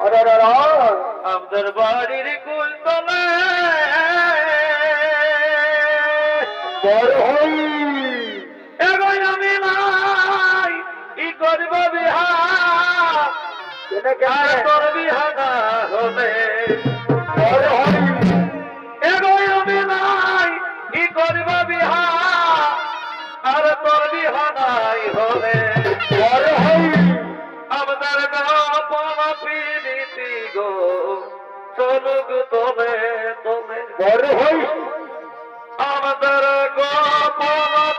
আমাদের বাড়ির কুলতলে বড় হই। এগোই আমি নাই ই করব বিহা? কেন করবি অনুগ তবে তুমি বড় হই। আমাদের গো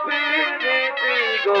পীড়িতি গো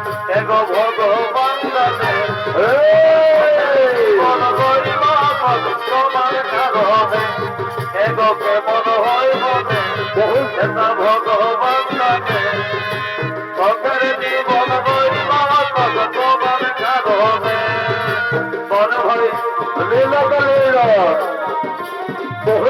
গো ভগবান এগো কেমন হয় বহু সেনা ভগবান দানে সকলে জীবন হই বাবা ভগবান খাবে বন হই লীলা। বহু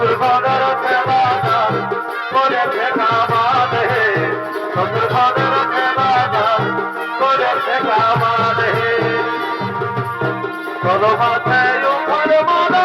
শত্রুঘ্নের দেবাদা করে ভেঙা বাদ হে শত্রুঘ্নের দেবাদা করে ভেঙা বাদ হে চলো মাথায় উঠল মনে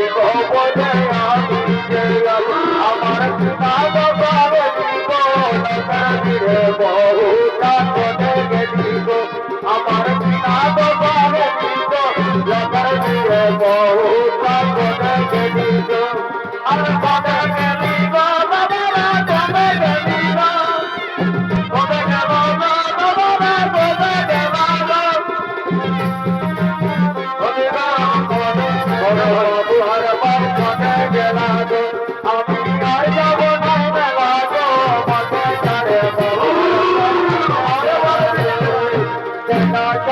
দাদা